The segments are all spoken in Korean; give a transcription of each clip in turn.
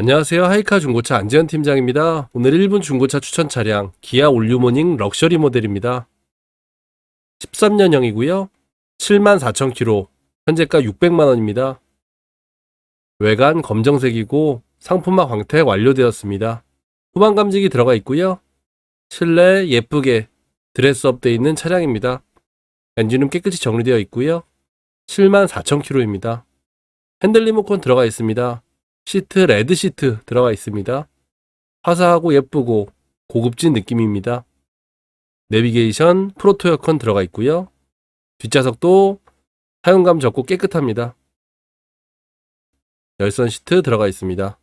안녕하세요. 하이카 중고차 안지현 팀장입니다. 오늘 1분 중고차 추천 차량 기아 올류모닝 럭셔리 모델입니다. 13년형이고요. 74,000km, 현재가 600만원입니다. 외관 검정색이고 상품화 광택 완료되었습니다. 후방 감지기 들어가 있고요. 실내 예쁘게 드레스업 되어 있는 차량입니다. 엔진은 깨끗이 정리되어 있고요. 74,000km입니다. 핸들 리모컨 들어가 있습니다. 시트 레드 시트 들어가 있습니다. 화사하고 예쁘고 고급진 느낌입니다. 내비게이션 프로토 에어컨 들어가 있고요. 뒷좌석도 사용감 적고 깨끗합니다. 열선 시트 들어가 있습니다.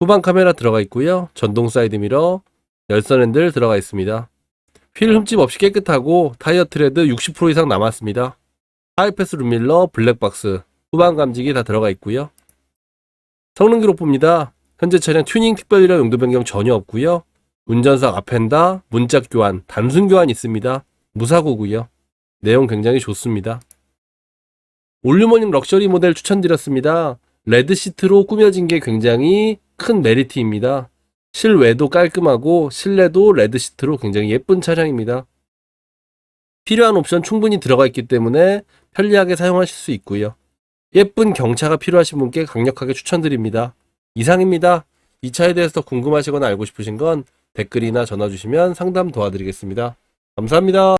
후방 카메라 들어가 있고요. 전동 사이드 미러, 열선 핸들 들어가 있습니다. 휠 흠집 없이 깨끗하고 타이어 트레드 60% 이상 남았습니다. 하이패스 룸밀러, 블랙박스, 후방 감지기 다 들어가 있고요. 성능 기록부입니다. 현재 차량 튜닝 특별이라 용도 변경 전혀 없고요. 운전석 앞엔다, 문짝 교환, 단순 교환 있습니다. 무사고고요. 내용 굉장히 좋습니다. 올류모닝 럭셔리 모델 추천드렸습니다. 레드 시트로 꾸며진 게 굉장히 큰 메리트입니다. 실외도 깔끔하고 실내도 레드 시트로 굉장히 예쁜 차량입니다. 필요한 옵션 충분히 들어가 있기 때문에 편리하게 사용하실 수 있고요. 예쁜 경차가 필요하신 분께 강력하게 추천드립니다. 이상입니다. 이 차에 대해서 더 궁금하시거나 알고 싶으신 건 댓글이나 전화 주시면 상담 도와드리겠습니다. 감사합니다.